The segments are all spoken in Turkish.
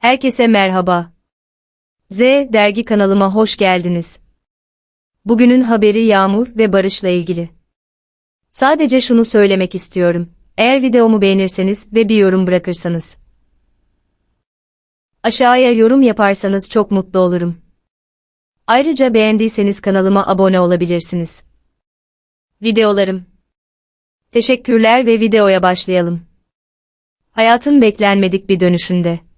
Herkese merhaba. Z dergi kanalıma hoş geldiniz. Bugünün haberi Yağmur ve Barış'la ilgili. Sadece şunu söylemek istiyorum. Eğer videomu beğenirseniz ve bir yorum bırakırsanız. Aşağıya yorum yaparsanız çok mutlu olurum. Ayrıca beğendiyseniz kanalıma abone olabilirsiniz. Videolarım. Teşekkürler ve videoya başlayalım. Hayatın beklenmedik bir dönüşünde.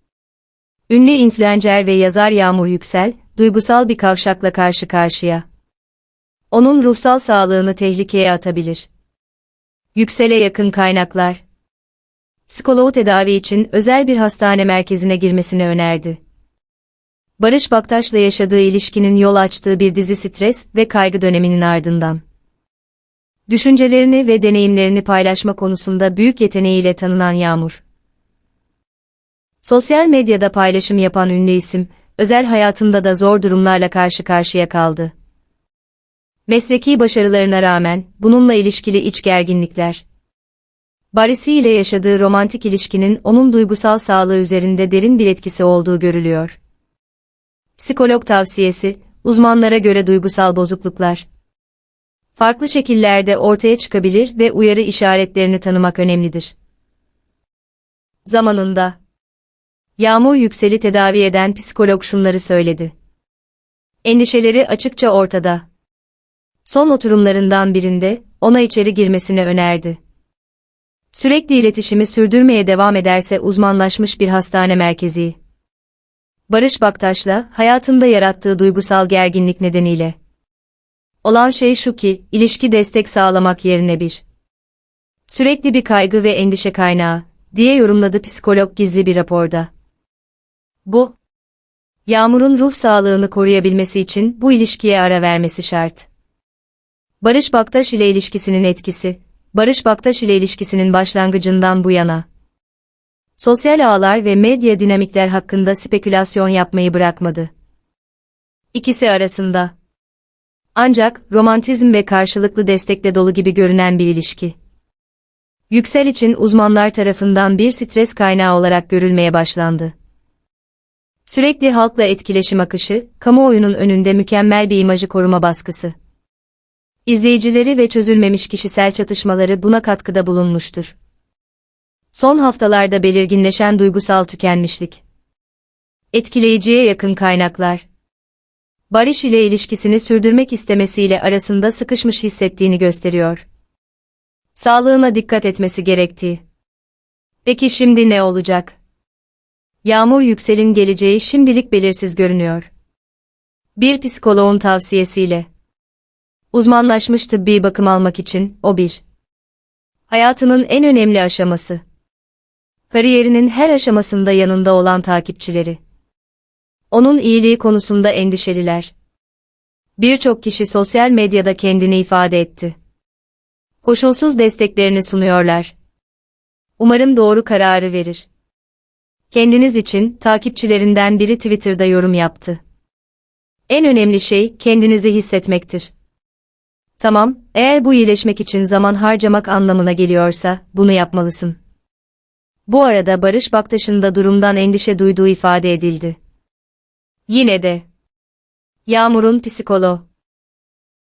Ünlü influencer ve yazar Yağmur Yüksel, duygusal bir kavşakla karşı karşıya. Onun ruhsal sağlığını tehlikeye atabilir. Yüksel'e yakın kaynaklar. Psikoloğu tedavi için özel bir hastane merkezine girmesini önerdi. Barış Baktaş'la yaşadığı ilişkinin yol açtığı bir dizi stres ve kaygı döneminin ardından. Düşüncelerini ve deneyimlerini paylaşma konusunda büyük yeteneğiyle tanınan Yağmur. Sosyal medyada paylaşım yapan ünlü isim, özel hayatında da zor durumlarla karşı karşıya kaldı. Mesleki başarılarına rağmen, bununla ilişkili iç gerginlikler. Barisi ile yaşadığı romantik ilişkinin onun duygusal sağlığı üzerinde derin bir etkisi olduğu görülüyor. Psikolog tavsiyesi, uzmanlara göre duygusal bozukluklar. Farklı şekillerde ortaya çıkabilir ve uyarı işaretlerini tanımak önemlidir. Zamanında Yağmur Yüksel'i tedavi eden psikolog şunları söyledi. Endişeleri açıkça ortada. Son oturumlarından birinde ona içeri girmesini önerdi. Sürekli iletişimi sürdürmeye devam ederse uzmanlaşmış bir hastane merkezi. Barış Baktaş'la hayatında yarattığı duygusal gerginlik nedeniyle. Olan şey şu ki, ilişki destek sağlamak yerine bir. Sürekli bir kaygı ve endişe kaynağı, diye yorumladı psikolog gizli bir raporda. Bu, Yağmur'un ruh sağlığını koruyabilmesi için bu ilişkiye ara vermesi şart. Barış Baktaş ile ilişkisinin etkisi, Barış Baktaş ile ilişkisinin başlangıcından bu yana. Sosyal ağlar ve medya dinamikler hakkında spekülasyon yapmayı bırakmadı. İkisi arasında. Ancak romantizm ve karşılıklı destekle dolu gibi görünen bir ilişki. Yüksel için uzmanlar tarafından bir stres kaynağı olarak görülmeye başlandı. Sürekli halkla etkileşim akışı, kamuoyunun önünde mükemmel bir imajı koruma baskısı. İzleyicileri ve çözülmemiş kişisel çatışmaları buna katkıda bulunmuştur. Son haftalarda belirginleşen duygusal tükenmişlik. Etkileyiciye yakın kaynaklar. Barış ile ilişkisini sürdürmek istemesiyle arasında sıkışmış hissettiğini gösteriyor. Sağlığına dikkat etmesi gerektiği. Peki şimdi ne olacak? Yağmur Yüksel'in geleceği şimdilik belirsiz görünüyor. Bir psikoloğun tavsiyesiyle. Uzmanlaşmış tıbbi bakım almak için, o bir. Hayatının en önemli aşaması. Kariyerinin her aşamasında yanında olan takipçileri. Onun iyiliği konusunda endişeliler. Birçok kişi sosyal medyada kendini ifade etti. Koşulsuz desteklerini sunuyorlar. Umarım doğru kararı verir. Kendiniz için takipçilerinden biri Twitter'da yorum yaptı. En önemli şey kendinizi hissetmektir. Tamam, eğer bu iyileşmek için zaman harcamak anlamına geliyorsa bunu yapmalısın. Bu arada Barış Baktaş'ın da durumdan endişe duyduğu ifade edildi. Yine de Yağmur'un psikoloğu